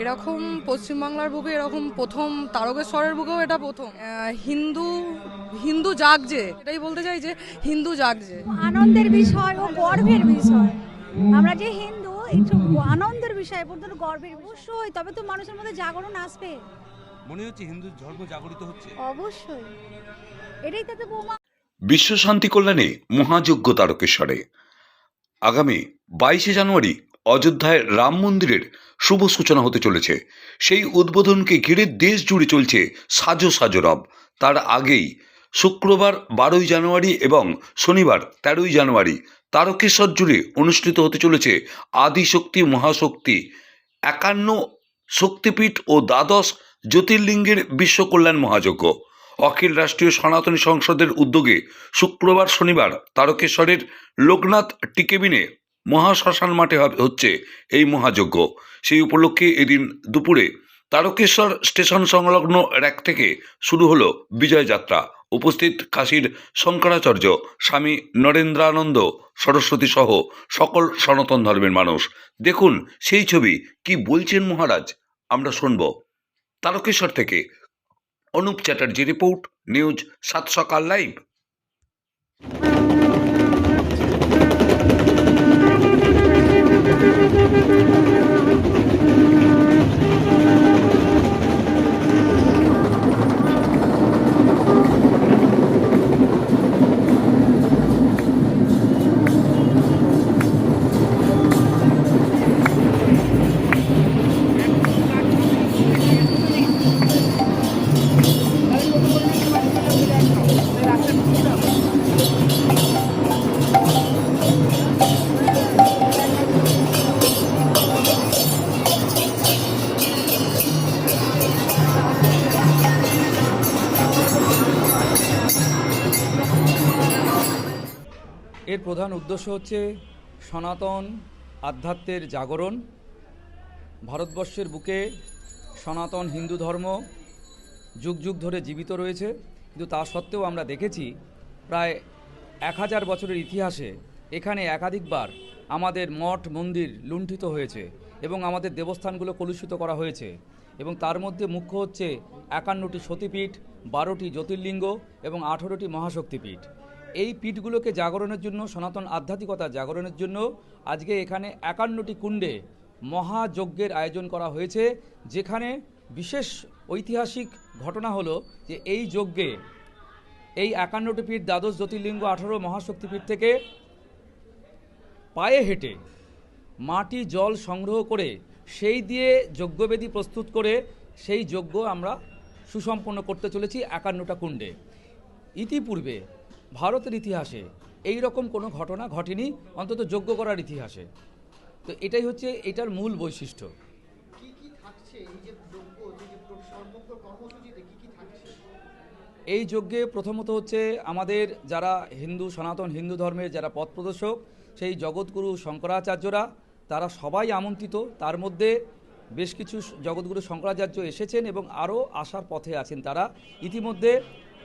এরকম পশ্চিমবাংলার বুকে এরকম প্রথম তারকেশ্বরের বুকেও এটা প্রথম। হিন্দু হিন্দু জাগছে এটাই বলতে চাই যে হিন্দু জাগছে আনন্দের বিষয় ও গর্বের বিষয়। আমরা যে হিন্দু একটু আনন্দের বিষয় পর্যন্ত গর্বের অবশ্যই তবে তো মানুষের মধ্যে জাগরণ আসবে। মনে হচ্ছে হিন্দু ধর্ম জাগরিত হচ্ছে। অবশ্যই। এটাই তাতে বৌমা বিশ্ব শান্তি কল্যাণে মহাযজ্ঞ তারকেশ্বরে। আগামী বাইশে জানুয়ারি অযোধ্যায় রাম মন্দিরের শুভ সূচনা হতে চলেছে। সেই উদ্বোধনকে ঘিরে দেশ জুড়ে চলছে সাজো সাজো রব। তার আগেই শুক্রবার বারোই জানুয়ারি এবং শনিবার তেরোই জানুয়ারি তারকেশ্বর জুড়ে অনুষ্ঠিত হতে চলেছে আদিশক্তি মহাশক্তি, একান্ন শক্তিপীঠ ও দ্বাদশ জ্যোতির্লিঙ্গের বিশ্ব কল্যাণ মহাযজ্ঞ। অখিল রাষ্ট্রীয় সনাতনী সংসদের উদ্যোগে শুক্রবার শনিবার তারকেশ্বরের লোকনাথ টিকেবিনে মহাশ্মশান মাঠে হচ্ছে এই মহাযজ্ঞ। সেই উপলক্ষে এদিন দুপুরে তারকেশ্বর স্টেশন সংলগ্ন র্যাক থেকে শুরু হলো বিজয় যাত্রা। উপস্থিত কাশীর শঙ্করাচার্য, স্বামী নরেন্দ্রানন্দ, সরস্বতী সহ সকল সনাতন ধর্মের মানুষ। দেখুন, সেই ছবি কি বলছেন মহারাজ? আমরা শুনব। তারকেশ্বর থেকে অনুপ চ্যাটার্জি রিপোর্ট, নিউজ সাত সকাল লাইভ। এর প্রধান উদ্দেশ্য হচ্ছে সনাতন আধ্যাত্মের জাগরণ। ভারতবর্ষের বুকে সনাতন হিন্দু ধর্ম যুগ যুগ ধরে জীবিত রয়েছে। কিন্তু তা সত্ত্বেও আমরা দেখেছি প্রায় এক হাজার বছরের ইতিহাসে এখানে একাধিকবার আমাদের মঠ, মন্দির লুণ্ঠিত হয়েছে এবং আমাদের দেবস্থানগুলো কলুষিত করা হয়েছে এবং তার মধ্যে মুখ্য হচ্ছে একান্নটি সতীপীঠ, বারোটি জ্যোতির্লিঙ্গ এবং আঠেরোটি মহাশক্তিপীঠ। এই পীঠগুলোকে জাগরণের জন্য, সনাতন আধ্যাত্মিকতা জাগরণের জন্য আজকে এখানে একান্নটি কুণ্ডে মহাযজ্ঞের আয়োজন করা হয়েছে, যেখানে বিশেষ ঐতিহাসিক ঘটনা হলো যে এই যজ্ঞে এই একান্নটি পীঠ দ্বাদশ জ্যোতির্লিঙ্গ আঠারো মহাশক্তিপীঠ থেকে পায়ে হেঁটে মাটি, জল সংগ্রহ করে সেই দিয়ে যজ্ঞবেদী প্রস্তুত করে সেই যজ্ঞ আমরা সুসম্পন্ন করতে চলেছি একান্নটা কুণ্ডে। ইতিপূর্বে ভারতের ইতিহাসে এই রকম কোনো ঘটনা ঘটেনি অন্তত যজ্ঞ করার ইতিহাসে। তো এটাই হচ্ছে এটার মূল বৈশিষ্ট্য। এই যজ্ঞে প্রথমত হচ্ছে আমাদের যারা হিন্দু সনাতন হিন্দু ধর্মের যারা পথ প্রদর্শক সেই জগৎগুরু শঙ্করাচার্যরা তারা সবাই আমন্ত্রিত। তার মধ্যে বেশ কিছু জগৎগুরু শঙ্করাচার্য এসেছেন এবং আরও আসার পথে আছেন তারা। ইতিমধ্যে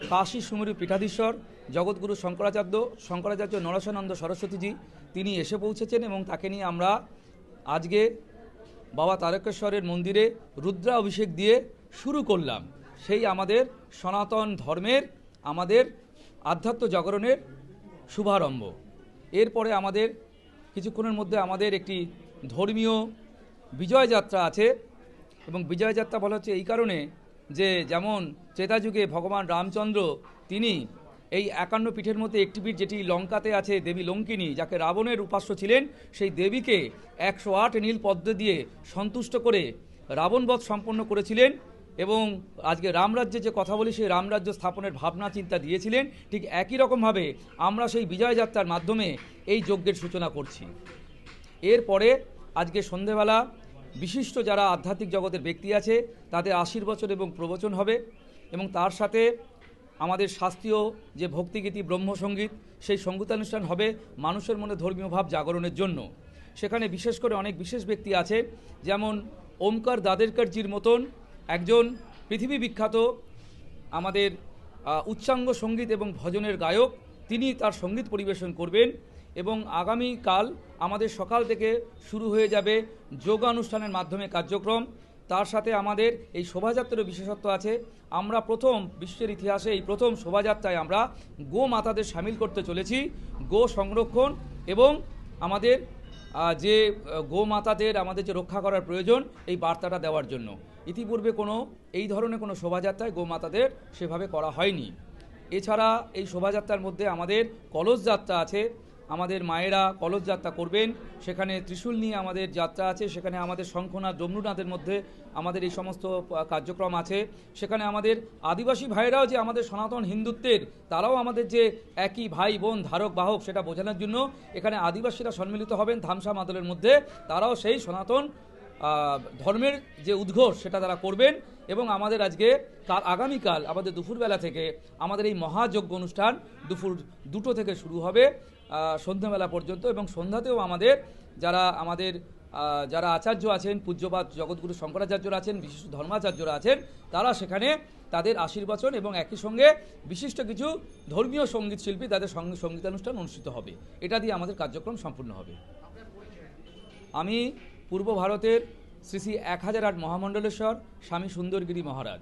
কাশী সুমেরু পীঠাধীশ্বর, জগৎগুরু শঙ্করাচার্য শঙ্করাচার্য নরসানন্দ সরস্বতীজি, তিনি এসে পৌঁছেছেন এবং তাকে নিয়ে আমরা আজকে বাবা তারকেশ্বরের মন্দিরে রুদ্রা অভিষেক দিয়ে শুরু করলাম। সেই আমাদের সনাতন ধর্মের, আমাদের আধ্যাত্ম জাগরণের শুভারম্ভ। এরপরে আমাদের কিছুক্ষণের মধ্যে আমাদের একটি ধর্মীয় বিজয় যাত্রা আছে এবং বিজয় যাত্রা বলা হচ্ছে এই কারণে যে যেমন যুগে ভগবান রামচন্দ্র, তিনি এই একান্ন পীঠের মধ্যে একটি পীঠ যেটি লঙ্কাতে আছে দেবী লঙ্কিনী, যাকে রাবণের উপাস্য ছিলেন, সেই দেবীকে একশো আট নীল পদ্ম দিয়ে সন্তুষ্ট করে রাবণবধ সম্পন্ন করেছিলেন এবং আজকে রামরাজ্যে যে কথা বলি, সেই রামরাজ্য স্থাপনের ভাবনা, চিন্তা দিয়েছিলেন। ঠিক একই রকমভাবে আমরা সেই বিজয় যাত্রার মাধ্যমে এই যজ্ঞের সূচনা করছি। এরপরে আজকে সন্ধেবেলা বিশিষ্ট যারা আধ্যাত্মিক জগতের ব্যক্তি আছে, তাদের আশীর্বচন এবং প্রবচন হবে। এবং তার সাথে আমাদের শাস্ত্রীয় যে ভক্তিগীতি ব্রহ্মসঙ্গীত সেই সঙ্গীতানুষ্ঠান হবে মানুষের মনে ধর্মীয় ভাব জাগরণের জন্য। সেখানে বিশেষ করে অনেক বিশেষ ব্যক্তি আছে, যেমন ওমকার দাদেরকারজির মতন একজন পৃথিবী বিখ্যাত আমাদের উচ্চাঙ্গ সংগীত এবং ভজনের গায়ক। তিনি তার সংগীত পরিবেশন করবেন। এবং আগামীকাল আমাদের সকাল থেকে শুরু হয়ে যাবে যোগানুষ্ঠানের মাধ্যমে কার্যক্রম। তার সাথে আমাদের এই শোভাযাত্রার বিশেষত্ব আছে। আমরা প্রথম বিশ্বের ইতিহাসে এই প্রথম শোভাযাত্রায় আমরা গো মাতাদের সামিল করতে চলেছি। গো সংরক্ষণ এবং আমাদের যে আহ, গো মাতাদের আমাদের যে রক্ষা করার প্রয়োজন এই বার্তাটা দেওয়ার জন্য। ইতিপূর্বে কোনো এই ধরনের কোনো শোভাযাত্রায় গো মাতাদের সেভাবে করা হয়নি। এছাড়া এই শোভাযাত্রার মধ্যে আমাদের কলস যাত্রা আছে। আমাদের মায়েরা কলস যাত্রা করবেন। সেখানে ত্রিশূল নিয়ে আমাদের যাত্রা আছে। সেখানে আমাদের শঙ্খনাথ ডমরুনাথের মধ্যে আমাদের এই সমস্ত কার্যক্রম আছে। সেখানে আমাদের আদিবাসী ভাইরাও যে আমাদের সনাতন হিন্দুত্বের, তারাও আমাদের যে একই ভাই, বোন, ধারক, বাহক, সেটা বোঝানোর জন্য এখানে আদিবাসীরা সম্মিলিত হবেন ধামসা মাদলের মধ্যে। তারাও সেই সনাতন ধর্মের যে উদ্ঘোষ সেটা তারা করবেন এবং আমাদের আজকে কাল, আগামীকাল, আমাদের দুপুরবেলা থেকে আমাদের এই মহাযজ্ঞ অনুষ্ঠান দুপুর দুটো থেকে শুরু হবে সন্ধ্যাবেলা পর্যন্ত এবং সন্ধ্যাতেও আমাদের যারা আমাদের যারা আচার্য আছেন পূজ্যপাত জগৎগুরু শঙ্করাচার্যরা আছেন, বিশিষ্ট ধর্মাচার্যরা আছেন, তারা সেখানে তাদের আশীর্বাচন এবং একই সঙ্গে বিশিষ্ট কিছু ধর্মীয় সংগীত শিল্পী তাদের সঙ্গে সঙ্গীতানুষ্ঠান অনুষ্ঠিত হবে। এটা দিয়ে আমাদের কার্যক্রম সম্পূর্ণ হবে। আমি পূর্ব ভারতের শ্রী শ্রী এক হাজার আট মহামণ্ডলেশ্বর স্বামী সুন্দরগিরি মহারাজ।